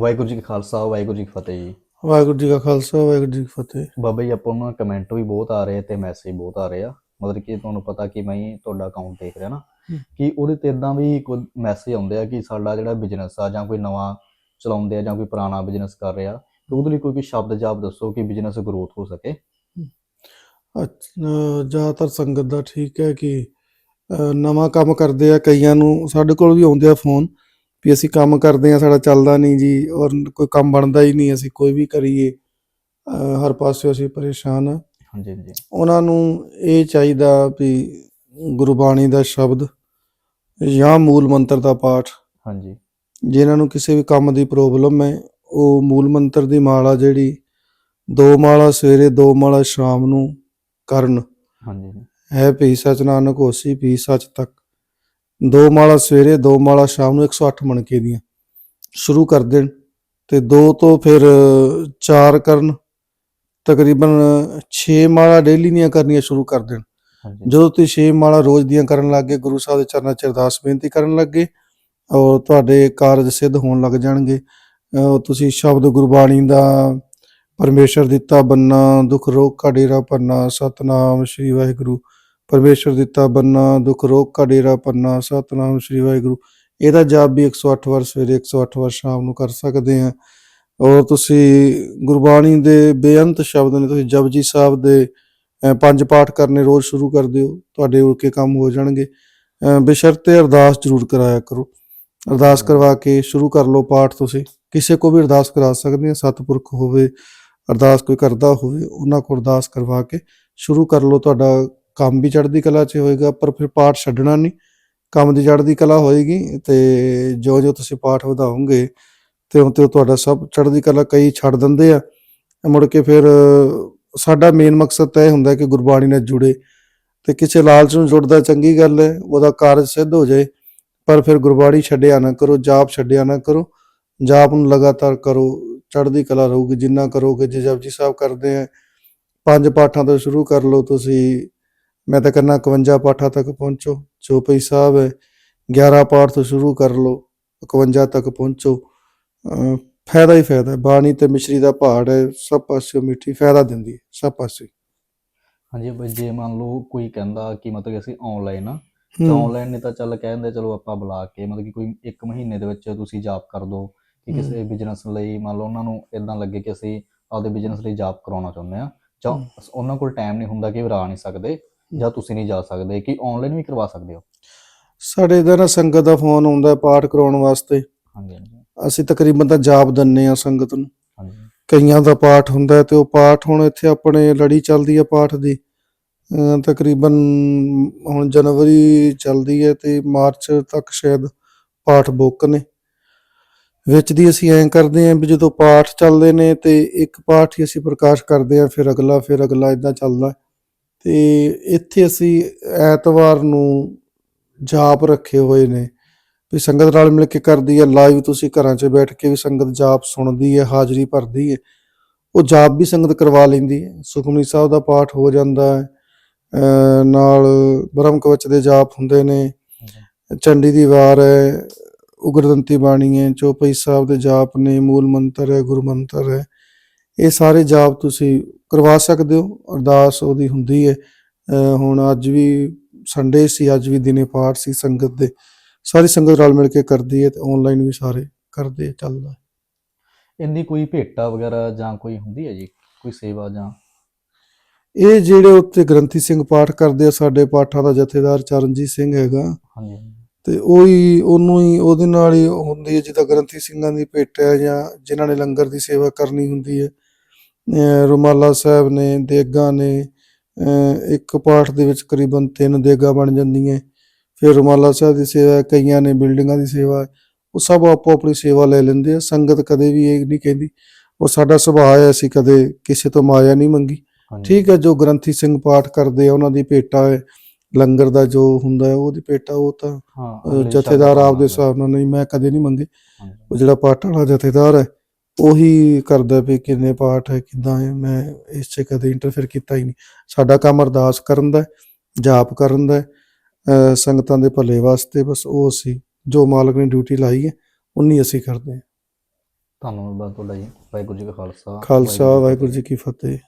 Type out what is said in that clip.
ਵਾਹਿਗੁਰੂ ਜੀ ਕਾ ਖਾਲਸਾ ਵਾਹਿਗੁਰੂ ਜੀ ਕੀ ਫਤਿਹ ਜੀ। ਵਾਹਿਗੁਰੂ ਜੀ ਕਾ ਖਾਲਸਾ ਵਾਹਿਗੁਰੂ ਜੀ ਕੀ ਫਤਿਹ। ਬਾਬਾ ਜੀ ਆਪਾਂ ਨੂੰ ਕਮੈਂਟ ਵੀ ਬਹੁਤ ਆ ਰਹੇ ਤੇ ਮੈਸੇਜ ਬਹੁਤ ਆ ਰਹੇ ਆ। ਮਤਲਬ ਕਿ ਤੁਹਾਨੂੰ ਪਤਾ ਕਿ ਮੈਂ ਤੁਹਾਡਾ ਅਕਾਊਂਟ ਦੇਖ ਰਿਹਾ ਨਾ। ਕਿ ਉਹਦੇ ਤੇ ਇਦਾਂ ਵੀ ਕੋਈ ਮੈਸੇਜ ਆਉਂਦੇ ਆ ਕਿ ਸਾਡਾ ਜਿਹੜਾ ਬਿਜ਼ਨਸ ਆ ਜਾਂ ਕੋਈ ਨਵਾਂ ਚਲਾਉਂਦੇ ਆ ਜਾਂ ਕੋਈ ਪੁਰਾਣਾ ਬਿਜ਼ਨਸ ਕਰ ਰਿਹਾ ਤੇ ਉਹਦੇ ਲਈ ਕੋਈ ਕੋਈ ਸ਼ਬਦ ਜਾਪ ਦੱਸੋ ਕਿ ਬਿਜ਼ਨਸ ਗਰੋਥ ਹੋ ਸਕੇ। ਅੱਛਾ, ਜ਼ਿਆਦਾਤਰ ਸੰਗਤ ਦਾ ਠੀਕ ਹੈ ਕਿ ਨਵਾਂ ਕੰਮ ਕਰਦੇ ਆ ਕਈਆਂ ਨੂੰ ਸਾਡੇ ਕੋਲ ਵੀ ਆਉਂਦੇ ਆ ਫੋਨ ਵੀ ਅਸੀਂ ਕੰਮ ਕਰਦੇ ਆ ਸਾਡਾ ਚੱਲਦਾ ਨਹੀਂ ਜੀ ਔਰ ਕੋਈ ਕੰਮ ਬਣਦਾ ਹੀ ਨਹੀਂ ਅਸੀਂ ਕੋਈ ਵੀ ਕਰੀਏ ਹਰ ਪਾਸੇ ਅਸੀਂ ਪਰੇਸ਼ਾਨ ਆ ਹਾਂਜੀ ਹਾਂਜੀ। ਉਹਨਾਂ ਨੂੰ ਇਹ ਚਾਹੀਦਾ ਵੀ ਗੁਰਬਾਣੀ ਦਾ ਸ਼ਬਦ ਜਾਂ ਮੂਲ ਮੰਤਰ ਦਾ ਪਾਠ। ਹਾਂਜੀ। ਜਿਨ੍ਹਾਂ ਨੂੰ ਕਿਸੇ ਵੀ ਕੰਮ ਦੀ ਪ੍ਰੋਬਲਮ ਹੈ ਉਹ ਮੂਲ ਮੰਤਰ ਦੀ ਮਾਲਾ ਜਿਹੜੀ ਦੋ ਮਾਲਾ ਸਵੇਰੇ ਦੋ ਮਾਲਾ ਸ਼ਾਮ ਨੂੰ ਕਰਨ। ਹਾਂਜੀ। ਹੈ ਭੀ ਸਚ ਨਾਨਕ ਹੋਸੀ ਭੀ ਸਚ ਤੱਕ। ਦੋ ਮਾਲਾ ਸਵੇਰੇ ਦੋ ਮਾਲਾ ਸ਼ਾਮ ਨੂੰ 108 ਮਣਕੇ ਦੀਆਂ। ਸ਼ੁਰੂ ਕਰ ਦੇਣ। ਤੇ ਦੋ ਤੋਂ ਫਿਰ ਚਾਰ ਕਰਨ। ਤਕਰੀਬਨ 6 ਮਾਲਾ ਡੇਲੀ ਦੀਆਂ ਕਰਨੀਆਂ ਸ਼ੁਰੂ ਕਰ ਦੇਣ। ਜਦੋਂ ਤੁਸੀਂ 6 ਮਾਲਾ ਰੋਜ਼ ਦੀਆਂ ਕਰਨ ਲੱਗੇ ਗੁਰੂ ਸਾਹਿਬ ਦੇ ਚਰਨਾਂ 'ਚ ਅਰਦਾਸ ਬੇਨਤੀ ਕਰਨ ਲੱਗੇ ਔਰ ਤੁਹਾਡੇ ਕਾਰਜ ਸਿੱਧ ਹੋਣ ਲੱਗ ਜਾਣਗੇ। ਤੁਸੀਂ ਸ਼ਬਦ ਗੁਰਬਾਣੀ ਦਾ ਪਰਮੇਸ਼ਰ ਦਿੱਤਾ ਬੰਨਾ ਦੁੱਖ ਰੋਗ ਕਾ ਡੇਰਾ ਪੰਨਾ ਸਤਨਾਮ ਸ੍ਰੀ ਵਾਹਿਗੁਰੂ। ਪਰਮੇਸ਼ਰ ਦਿੱਤਾ ਬੰਨਾ, ਦੁੱਖ, ਰੋਗ ਕਾ ਡੇਰਾ, ਪੰਨਾ, ਸਤਨਾਮ, ਸ੍ਰੀ ਵਾਹਿਗੁਰੂ। ਇਹਦਾ ਜਾਪ ਵੀ 108 ਵਾਰ ਸਵੇਰੇ 108 ਵਾਰ ਸ਼ਾਮ ਨੂੰ ਕਰ ਸਕਦੇ ਆ ਔਰ ਤੁਸੀਂ ਗੁਰਬਾਣੀ ਦੇ ਬੇਅੰਤ ਸ਼ਬਦ ਨੇ ਤੁਸੀਂ ਜਪਜੀ ਸਾਹਿਬ ਦੇ ਪੰਜ ਪਾਠ ਕਰਨੇ ਰੋਜ਼ ਸ਼ੁਰੂ ਕਰ ਦਿਓ। ਤੁਹਾਡੇ ਉਲਕੇ ਕੰਮ ਹੋ ਜਾਣਗੇ। ਅਹ, ਬੇਸ਼ਰਤੇ ਅਰਦਾਸ ਜ਼ਰੂਰ ਕਰਾਇਆ ਕਰੋ। ਅਰਦਾਸ ਕਰਵਾ ਕੇ ਸ਼ੁਰੂ ਕਰ ਲਓ ਪਾਠ ਤੁਸੀਂ। ਕਿਸੇ ਕੋ ਵੀ ਅਰਦਾਸ ਕਰਾ ਸਕਦੇ ਆ ਸਤਪੁਰਖ ਹੋਵੇ, ਅਰਦਾਸ ਕੋਈ ਕਰਦਾ ਹੋਵੇ, ਉਹਨਾਂ ਕੋਲ ਅਰਦਾਸ ਕਰਵਾ ਕੇ ਸ਼ੁਰੂ ਕਰ ਲਓ ਤੁਹਾਡਾ ਕੰਮ ਵੀ ਚੜ੍ਹਦੀ ਕਲਾ 'ਚ ਹੋਏਗਾ, ਪਰ ਫਿਰ ਪਾਠ ਛੱਡਣਾ ਨਹੀਂ ਕੰਮ ਦੀ ਚੜ੍ਹਦੀ ਕਲਾ ਹੋਏਗੀ ਤੇ ਜੋ ਜੋ ਤੁਸੀਂ ਪਾਠ ਵਧਾਓਗੇ ਤੇ ਉਹ ਤੇ ਤੁਹਾਡਾ ਸਭ ਚੜ੍ਹਦੀ ਕਲਾ ਕਈ ਛੱਡ ਦਿੰਦੇ ਆ। ਮੁੜ ਕੇ ਫਿਰ ਸਾਡਾ ਮੇਨ ਮਕਸਦ ਤਾਂ ਇਹ ਹੁੰਦਾ ਕਿ ਗੁਰਬਾਣੀ ਨਾਲ ਜੁੜੇ ਤੇ ਕਿਸੇ ਲਾਲਚ ਨੂੰ ਜੁੜਦਾ ਚੰਗੀ ਗੱਲ ਹੈ, ਉਹਦਾ ਕਾਰਜ ਸਿੱਧ ਹੋ ਜਾਏ, ਪਰ ਫਿਰ ਗੁਰਬਾਣੀ ਛੱਡਿਆ ਨਾ ਕਰੋ, ਜਾਪ ਛੱਡਿਆ ਨਾ ਕਰੋ, ਜਾਪ ਨੂੰ ਲਗਾਤਾਰ ਕਰੋ, ਚੜ੍ਹਦੀ ਕਲਾ ਰਹੂਗੀ, ਜਿੰਨਾ ਕਰੋਗੇ ਜੇ ਜਪਜੀ ਸਾਹਿਬ ਕਰਦੇ ਆ, ਪੰਜ ਪਾਠਾਂ ਤੋਂ ਸ਼ੁਰੂ ਕਰ ਲਓ ਤੁਸੀਂ ਮੈਂ ਤਾਂ ਕਹਿੰਦਾ 51 ਪਾਠਾਂ ਤੱਕ ਪਹੁੰਚੋ ਚੌਪਈ ਸਾਹਿਬ ਹੈ 11 ਪਾਠ ਤੋਂ ਸ਼ੁਰੂ ਕਰ ਲਓ 51 ਤੱਕ ਪਹੁੰਚੋ ਫਾਇਦਾ ਹੀ ਫਾਇਦਾ ਹੈ। ਬਾਣੀ ਤੇ ਮਿਸ਼ਰੀ ਦਾ ਪਹਾੜ ਹੈ ਸਭ ਪਾਸਿਓਂ ਮਿੱਠੀ ਫਾਇਦਾ ਦਿੰਦੀ ਹੈ ਸਭ ਪਾਸੇ ਹਾਂਜੀ ਬਈ ਜੇ ਮੰਨ ਲਓ ਕੋਈ ਕਹਿੰਦਾ ਕਿ ਮਤਲਬ ਕਿ ਅਸੀਂ ਆਨਲਾਈਨ ਆ ਤਾਂ ਹੂੰ ਆਨਲਾਈਨ ਨੇ ਤਾਂ ਚੱਲ ਕਹਿੰਦੇ ਚਲੋ ਆਪਾਂ ਬੁਲਾ ਕੇ ਮਤਲਬ ਕਿ ਕੋਈ ਇੱਕ ਮਹੀਨੇ ਦੇ ਵਿੱਚ ਤੁਸੀਂ ਜਾਪ ਕਰ ਦੋ ਕਿ ਕਿਸੇ ਬਿਜ਼ਨਸ ਲਈ ਮੰਨ ਲਓ ਉਹਨਾਂ ਨੂੰ ਇਦਾਂ ਲੱਗੇ ਕਿ ਅਸੀਂ ਆਪਦੇ ਬਿਜ਼ਨਸ ਲਈ ਜਾਪ ਕਰਾਉਣਾ ਚਾਹੁੰਦੇ ਆ ਜਾਂ। ਉਹਨਾਂ ਕੋਲ ਟਾਈਮ ਨਹੀਂ ਹੁੰਦਾ ਕਿ ਆ ਨਹੀਂ ਸਕਦੇ ਜਾਂ ਤੁਸੀਂ ਨਹੀਂ ਜਾ ਸਕਦੇ ਕਿ ਆਨਲਾਈਨ ਵੀ ਕਰਵਾ ਸਕਦੇ ਹੋ? ਸਾਡੇ ਇਧਰ ਨਾ ਸੰਗਤ ਦਾ ਫੋਨ ਆਉਂਦਾ ਹੈ ਪਾਠ ਕਰਾਉਣ ਵਾਸਤੇ। ਹਾਂਜੀ ਹਾਂਜੀ। ਅਸੀਂ ਤਕਰੀਬਨ ਤਾਂ ਜਾਪ ਦਿੰਨੇ ਆ ਸੰਗਤ ਨੂੰ। ਹਾਂਜੀ। ਕਈਆਂ ਦਾ ਪਾਠ ਹੁੰਦਾ ਹੈ ਤੇ ਉਹ ਪਾਠ ਹੁਣ ਇੱਥੇ ਆਪਣੇ ਲੜੀ ਚੱਲਦੀ ਹੈ ਪਾਠ ਦੀ। ਤਕਰੀਬਨ ਹੁਣ ਜਨਵਰੀ ਚੱਲਦੀ ਹੈ ਤੇ ਮਾਰਚ ਤੱਕ ਸ਼ਾਇਦ ਪਾਠ ਬੁੱਕ ਨੇ। ਵਿੱਚ ਦੀ ਅਸੀਂ ਐਂ ਕਰਦੇ ਆਂ ਵੀ ਜਦੋਂ ਪਾਠ ਚੱਲਦੇ ਨੇ ਤੇ ਇੱਕ ਪਾਠ ਹੀ ਅਸੀਂ ਪ੍ਰਕਾਸ਼ ਕਰਦੇ ਆਂ ਫਿਰ ਅਗਲਾ ਫਿਰ ਅਗਲਾ ਇਦਾਂ ਚੱਲਦਾ। ਤੇ ਇੱਥੇ ਅਸੀਂ ਐਤਵਾਰ ਨੂੰ ਜਾਪ ਰੱਖੇ ਹੋਏ ਨੇ ਵੀ ਸੰਗਤ ਨਾਲ ਮਿਲ ਕੇ ਕਰਦੀ ਹੈ ਲਾਈਵ ਤੁਸੀਂ ਘਰਾਂ 'ਚ ਬੈਠ ਕੇ ਵੀ ਸੰਗਤ ਜਾਪ ਸੁਣਦੀ ਹੈ, ਹਾਜ਼ਰੀ ਭਰਦੀ ਹੈ। ਉਹ ਜਾਪ ਵੀ ਸੰਗਤ ਕਰਵਾ ਲੈਂਦੀ ਹੈ। ਸੁਖਮਨੀ ਸਾਹਿਬ ਦਾ ਪਾਠ ਹੋ ਜਾਂਦਾ ਹੈ। ਨਾਲ ਬ੍ਰਹਮ ਕਵਚ ਦੇ ਜਾਪ ਹੁੰਦੇ ਨੇ। ਚੰਡੀ ਦੀ ਵਾਰ ਹੈ, ਉਗਰਦੰਤੀ ਬਾਣੀ ਹੈ, ਚੌਪਈ ਸਾਹਿਬ ਦੇ ਜਾਪ ਨੇ, ਮੂਲ ਮੰਤਰ ਹੈ ਗੁਰੂ ਮੰਤਰ ਹੈ। ਇਹ ਸਾਰੇ ਜਾਪ ਤੁਸੀਂ ਕਰਵਾ ਸਕਦੇ ਹੋ ਅਰਦਾਸ ਉਹਦੀ ਹੁੰਦੀ ਹੈ ਹੁਣ ਅੱਜ ਵੀ ਸੰਡੇ ਸੀ ਅੱਜ ਵੀ ਦਿਨੇ ਪਾਠ ਸੀ ਸੰਗਤ ਦੇ। ਸਾਰੀ ਸੰਗਤ ਰਲ ਮਿਲ ਕੇ ਕਰਦੀ ਹੈ ਤੇ ਆਨਲਾਈਨ ਵੀ ਸਾਰੇ ਕਰਦੇ ਚੱਲਦਾ। ਇਹਦੀ ਕੋਈ ਭੇਟਾ ਵਗੈਰਾ ਜਾਂ ਕੋਈ ਹੁੰਦੀ ਹੈ ਜੀ? ਕੋਈ ਸੇਵਾ ਜਾਂ? ਇਹ ਜਿਹੜੇ ਉੱਤੇ ਗ੍ਰੰਥੀ ਸਿੰਘ ਪਾਠ ਕਰਦੇ ਆ ਸਾਡੇ ਪਾਠਾਂ ਦਾ ਜਥੇਦਾਰ ਚਰਨਜੀਤ ਸਿੰਘ ਹੈਗਾ। ਹਾਂਜੀ। ਤੇ ਉਹੀ ਉਹਨੂੰ ਹੀ ਉਹਦੇ ਨਾਲ ਹੀ ਹੁੰਦੀ ਹੈ ਜਿੱਦਾਂ ਗ੍ਰੰਥੀ ਸਿੰਘਾਂ ਦੀ ਭੇਟ ਹੈ ਜਾਂ ਜਿਨ੍ਹਾਂ ਨੇ ਲੰਗਰ ਦੀ ਸੇਵਾ ਕਰਨੀ ਹੁੰਦੀ ਹੈ ਰੁਮਾਲਾ ਸਾਹਿਬ ਨੇ ਦੇਗਾਂ ਨੇ ਇੱਕ ਪਾਠ ਦੇ ਵਿੱਚ ਕਰੀਬਨ ਤਿੰਨ ਦੇਗਾਂ ਬਣ ਜਾਂਦੀਆਂ ਫਿਰ ਰੁਮਾਲਾ ਸਾਹਿਬ ਦੀ ਸੇਵਾ ਕਈਆਂ ਨੇ ਬਿਲਡਿੰਗਾਂ ਦੀ ਸੇਵਾ। ਉਹ ਸਭ ਆਪੋ ਆਪਣੀ ਸੇਵਾ ਲੈ ਲੈਂਦੇ ਆ। ਸੰਗਤ ਕਦੇ ਵੀ ਇਹ ਨਹੀਂ ਕਹਿੰਦੀ ਉਹ ਸਾਡਾ ਸੁਭਾਅ ਹੈ ਅਸੀਂ ਕਦੇ ਕਿਸੇ ਤੋਂ ਮਾਇਆ ਨਹੀਂ ਮੰਗੀ। ਠੀਕ ਹੈ ਜੋ ਗ੍ਰੰਥੀ ਸਿੰਘ ਪਾਠ ਕਰਦੇ ਆ ਉਹਨਾਂ ਦੀ ਭੇਟਾ ਹੈ ਲੰਗਰ ਦਾ ਜੋ ਹੁੰਦਾ ਹੈ ਉਹਦੀ ਭੇਟਾ ਉਹ ਤਾਂ ਜਥੇਦਾਰ ਆਪਦੇ ਹਿਸਾਬ ਨਾਲ ਨਹੀਂ ਮੈਂ ਕਦੇ ਨਹੀਂ ਮੰਗੇ। ਉਹ ਜਿਹੜਾ ਪਾਠ ਵਾਲਾ ਜਥੇਦਾਰ ਹੈ ਉਹੀ ਕਰਦਾ ਵੀ ਕਿੰਨੇ ਪਾਠ ਹੈ ਕਿਦਾਂ ਹੈ ਮੈਂ ਇਸ 'ਚ ਕਦੇ ਇੰਟਰਫੇਅਰ ਕੀਤਾ ਹੀ ਨਹੀਂ। ਸਾਡਾ ਕੰਮ ਅਰਦਾਸ ਕਰਨ ਦਾ ਹੈ, ਜਾਪ ਕਰਨ ਦਾ ਹੈ, ਅਹ, ਸੰਗਤਾਂ ਦੇ ਭਲੇ ਵਾਸਤੇ ਬਸ ਉਹ ਅਸੀਂ ਜੋ ਮਾਲਕ ਨੇ ਡਿਊਟੀ ਲਾਈ ਹੈ ਉਨੀ ਅਸੀਂ ਕਰਦੇ ਹਾਂ। ਧੰਨਵਾਦ ਤੁਹਾਡਾ ਜੀ ਵਾਹਿਗੁਰੂ ਜੀ ਕਾ ਖਾਲਸਾ ਖਾਲਸਾ ਵਾਹਿਗੁਰੂ ਜੀ ਕੀ ਫਤਿਹ।